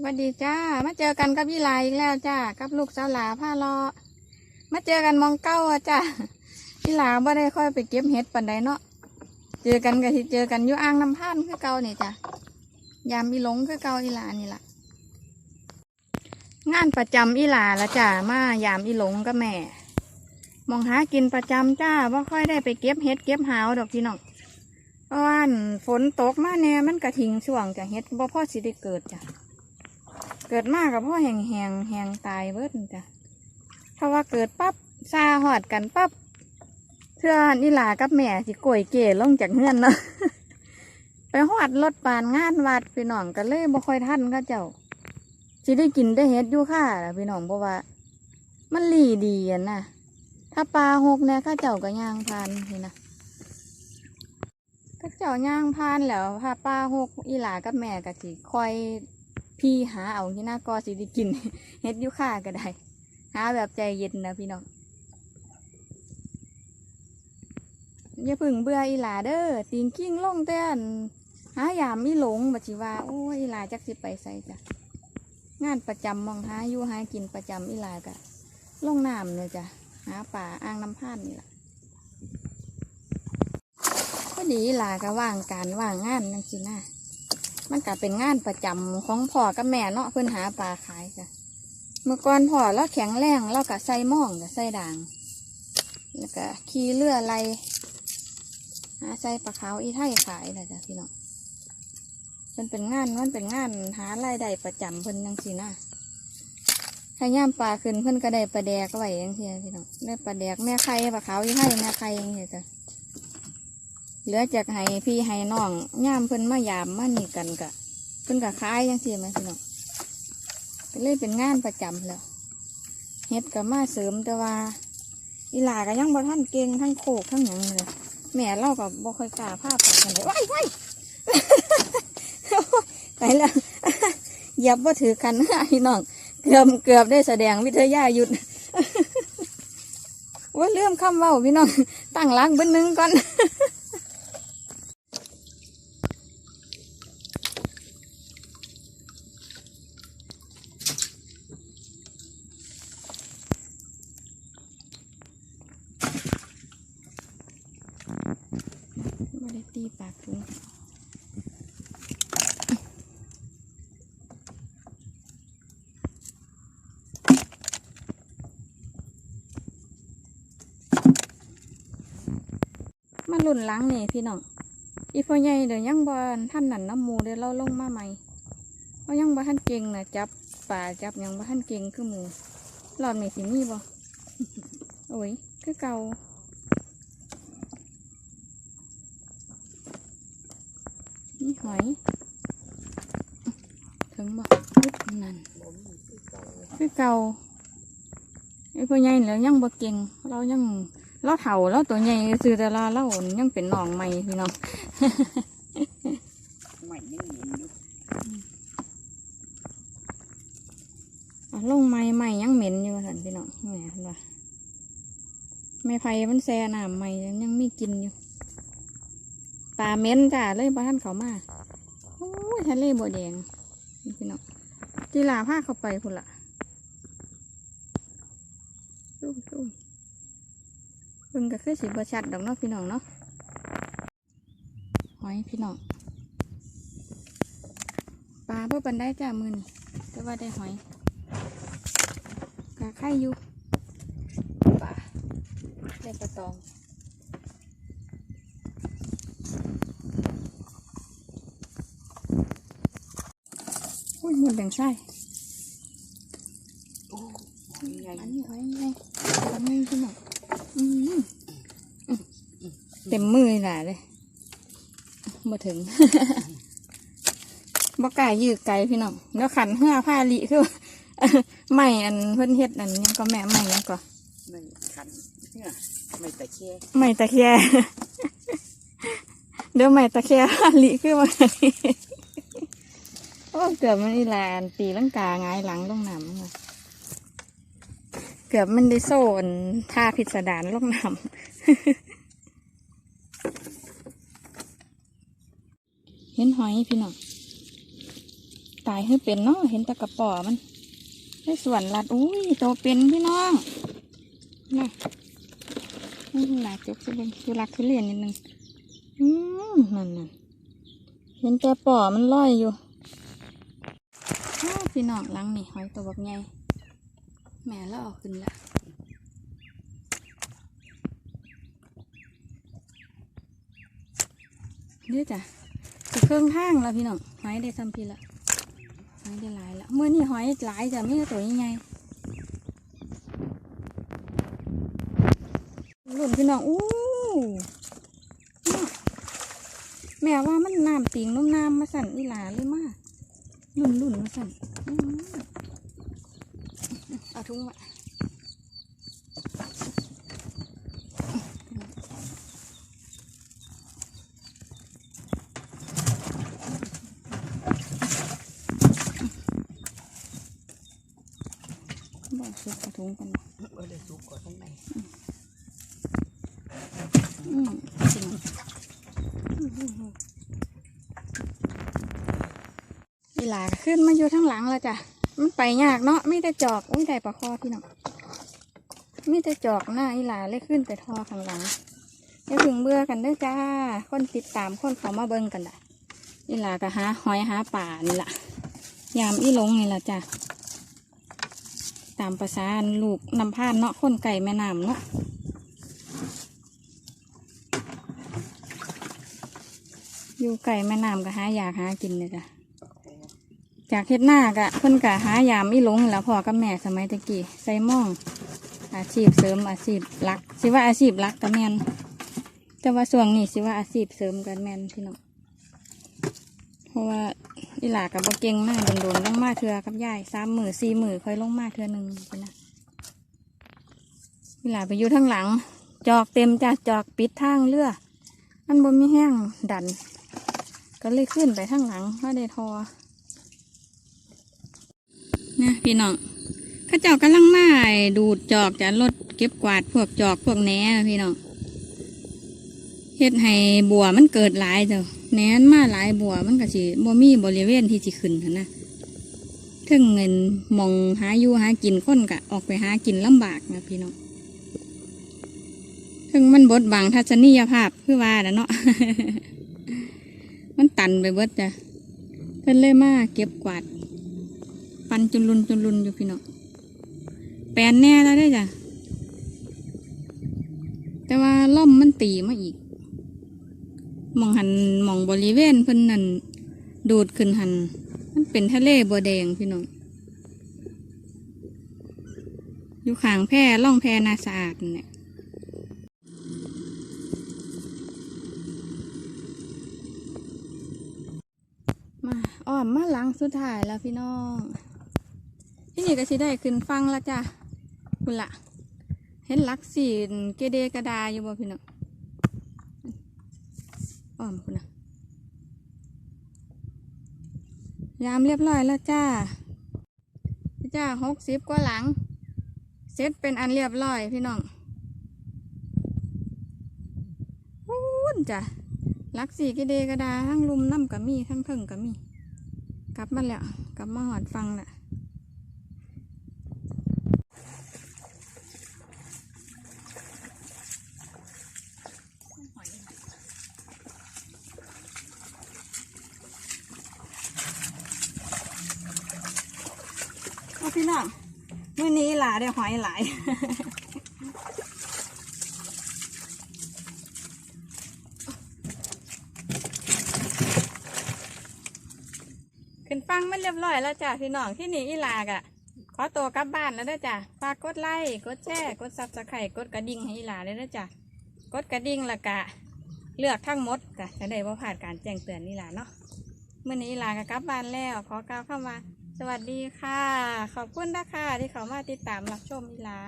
สวัสดีจ้า มาเจอกันกับยี่ลาอีกแล้วจ้า กับลูกสาวหลาผ้ารอ มาเจอกันมองเก้าอะจ้ายี่ลาบ่ได้ค่อยไปเก็บเห็ดปันใดเนาะ เจอกันก็ที่เจอกันอยู่อ่างน้ำพานคือเก่านี่จ้ายามอีหลงคือเก่าอีหลานี่ล่ะ งานประจำอีหลาละจ้ามายามอีหลงกับแม่ มองหากินประจำจ้าว่าค่อยได้ไปเก็บเห็ดเก็บหาวดอกพี่น้องเพราะว่าอั่นฝนตกมาแน่มันกระทิงช่วงจ้ะเฮ็ดบ่พ่อสิได้เกิดจ้ะ เกิดมากกับพ่อแหงแหงแหงตายเบิดนั่จ้ะเพราะว่าเกิดปั๊บซาหอดกันปั๊บเพื่อนี่ลากับแม่สิโกยเก๋ลงจากเฮือนเนาะไปหอดรถปานงานวัดพี่น้องก็เลยบ่ค่อยทันก็เจ้าสิได้กินได้เฮ็ดอยู่ค่ะพี่น้องเพราะว่า มันหลีดีอะนะถ้าปลาหกเนี่ยข้าเจ้าก็ย่างพานนี่นะก็เจ้าย่างพานแล้วถ้าป้าหกอีหลากับแม่ก็สิคอย พี่หาเอาที่หน้ากอสิได้กินเฮ็ดยุค่าก็ได้ หาแบบใจเย็นนะพี่น้องอย่าพึ่งเบื่ออีหลาเด้อตีนกิ้งลงเต้นหายามอีหลงบัจิว่าโอ้ยอีหลาจักสิไปใส่จ้ะงานประจำมองหาอยู่หากินประจำอีหลากะลงน้ำเลยจ้ะหาป่าอ่างน้ำพานนี่แหละพอดีหลาก็ว่างการว่างงานนั่นสินะ มันก็เป็นงานประจำของพ่อกับแม่เนาะเพิ่นหาปลาขายจ้ะเมื่อก่อนพ่อเราแข็งแรงเราก็ใส่หม่องกับใส่ด่าง แล้วก็ขี่เรือไรหาใส่ปลาขาวอีไทยขายนะจ้ะพี่น้องมันเป็นงานมันเป็นงานหารายได้ประจำเพิ่นยังสินะถ้าย่ามปลาขึ้นเพิ่นก็ได้ปลาแดกไว้ยังเทียพี่น้องได้ปลาแดกแม่ไข่ปลาขาวอีไทยแม่ไข่ยังเทียจ้ะ เหลือจากให้พี่ให้น้องย่ามเพิ่นมายามมานี่กันกะเพิ่นกะขายยังสิแม่พี่น้องก็เลยเป็นงานประจำแล้วเฮ็ดกับมาเสริมแต่ว่า อีหลาก็ยังบ่ท่านเก่งทั้งโคกทั้งหยังเลยแม่เล่ากับบ่ค่อยกล้าพาไปกันเลยว้ายว้ายไปแล้วเหยับบ่ถือกันพี่น้องเกือบเกือบได้แสดงวิทยาหยุดว่าเรื่องคำเว้าพี่น้องตั้งล้างเบิ้นหนึงก่อน ไม่ได้ตีปากถุง มาลุ่นล้างนี่พี่น้อง อีพ่อใหญ่เดี๋ยวยังบอนท่านนั่นน้ำมูเดี๋ยวเราลงมาใหม่เพราะยังบ่ท่านเก่งนะจับป่าจับยังบ่ท่านเก่งคือหมูรอบนี้สิมีบ่โอ้ยคือเก่านี่หอยถึงบ่ปึ๊บนั่นคือเก่าไอ้พ่อใหญ่แล้วยังบ่เก่งเรายัง เราเฒ่าเราตัวใหญ่ซื้อแต่ละเรายังเป็นหนองใหม่พี่น้องใหม่ยังเหม็นอยู่อะลงใหม่ใหม่ยังเหม็นอยู่สันพี่น้องแหมเหรอไม่ไผ่มันแซ่น้ำใหม่ยังไมีกินอยู่ปลาเหม็นจ้าเลยบ้านเขามาโอ้ยทะเลบัวแดงพี่น้องจีลาผ้าเข้าไปพุ่นละดูดู พิ่งก็คือสีบชัดดอกเนาะพี่น้องเนาะหอยพี่น้องปลาเพื่อปันได้จ้ามือนี่แต่ว่าได้หอยกะไข่อยู่ป่าได้ปลาตองอุ้ยหมดแบ่งไส้โอ้ยใหญ่อันนี้ไว้ไงทำไงพี่น้องอืมอืม เต็มมือหน่ะเลยมาถึงบ่กล้ายืดไกลพี่น้องแล้วขันเหือผ้าลิคือไม่อันเพิ่นเฮ็ดอันยังก็แม่ไม่ยังก็ไม่คันเนี่ยไม่ตะแค่ไม่ตะแคเดี๋ยวไม่ตะแคหลีขึ้นมาโอ้เกือบมันอีแลนตีลังกาหงายหลังลงน้ำอะเกือบมันได้โซนท่าพิสดารลงน้ำ เห็นหอยพี่น้องตายให้เป็นเนาะเห็นตะกระป๋อมันได้ส่วนลัดอุ้ยโตเป็นพี่น้องน่ะนี่หลาจุกสิเบนดูรักทุเรียนนิดนึงอืมนั่นนั่นเห็นแต่ป่อมันลอยอยู่พี่น้องลังนี่หอยตัวบักใหญ่แม่แล้วออกขึ้นละเดี๋ยจ้ะ เครื่องทางแล้วพี่น้องหอยได้ซ้ำพี่ละหอยได้หลายละเมื่อนี่หอยหลายจะไม่ใช่ตัวใหญ่ๆรุ่นพี่น้องอู้แม่ว่ามันน้ำติงน้ำน้ำมาสั่นอีหลาเลยมากรุ่นรุ่นมาสั่นเอาถุงมา บอกสุกกระถุงกันเออเลยสุกกว่าข้างในอืมจริงอีหลาก็ขึ้นมาอยู่ทั้งหลังแล้วจ้ะ มันไปยากเนาะไม่ได้จอกอุ้ยได้ปลาคอพี่น้องไม่ได้จอกหน้าอีหลาเลยขึ้นไปทอข้างหลังอย่าถึงเบื่อกันเด้อจ้า คนติดตามคนเขามาเบิ่งกันละอีหลาก็หาหอยหาป่านี่ละยามอีหลงนี่ละจ้ะ ตามภาษาลูกนำพานเนาะคนไก่แม่น้ำเนาะอยู่ไก่แม่น้ำก็หาอยากหากินเลยจ้ะจากเฮ็ดหน้ากะเพิ่นกะหายามอีหลงแหล้วพ่อกับแม่สมัยตะกี้ใส่ม่อง อาชีพเสริมอาชีพหลักสิว่าอาชีพหลักก็แม่นแต่ว่าช่วงนี้สิว่าอาชีพเสริมกันแม่นพี่น้องเพราะว่า อีหลากับบ่เก่งมากโดนๆลงมาเทือกับยายสามหมือสี่หมือค่อยลงมาเทือหนึ่งนะอีหลาไปอยู่ทั้งหลัง จอกเต็มจ้ะจอกปิดทางเรือมันบ่มีแห้งดัน ก็เลยขึ้นไปทั้งหลังว่าได้ทอนะพี่น้องข้าเจ้ากำลังมาดูดจอกจากรถเก็บกวาดพวกจอกพวกแหนนะพี่น้องเฮ็ดให้บัวมันเกิดหลายเจ้า แหนนมาหลายบัวมันก็สิบ่มีบริเวณที่สิขึ้นหั้นนะถึงเงินมองหาอยู่หากินคนก็ออกไปหากินลำบากนะพี่น้องถึงมันบดบังทัศนียภาพคือว่านะเนาะมันตันไปเบิดจ้ะเพิ่นเลยมาเก็บกวาด ปันจุนลุนจุนลุนอยู่พี่น้องแปลนแน่แล้วได้จ้ะแต่ว่าล่อมมันตีมาอีก มองหันมองบริเวณเพิ่นนั่นดูดขึ้นหัน มันเป็นทะเลบัวแดงพี่น้องอยู่ข้างแพร่ล่องแพร่นาสะอาดเนั่นแหละมาอ้อมมาหลังสุดท้ายแล้วพี่น้องที่นี่ก็สิได้ขึ้นฟังแล้วจ้ะคุณละเห็นลักสีเกเดกระดาอยู่บ่พี่น้อง อ้อมคุณนะยามเรียบร้อยแล้วจ้าจ้าหกสิบกว่าหลัง เสร็จเป็นอันเรียบร้อยพี่น้องพูนจ้ะลักสีเกเดกระดาทั้งลุมน้ำกับมีทั้งเทิงกับมี กลับมาแล้ว กลับมาหอดฟังแหละ พี่น้องมื่อนี้หลาได้หอยหลายขึ้นฟังมันเรียบร้อยแล้วจ้ะพี่น้องที่นี่อีหลากอะขอตัวกลับบ้านแล้วด้อจ้ะฝากกดไลค์กดแชร์กดซับสไครต์กดกระดิ่งให้อีหลาเลยเด้อจ้ะกดกระดิ่งละกะ เลือกทั้งหมดกะจะได้ว่าผ่านการแจ้งเตือนอีหลาเนาะเมื่อนี้ลากะกลับบ้านแล้วขอกล่าวเข้ามา สวัสดีค่ะ ขอบคุณนะคะที่เขามาติดตามรับชมอีลา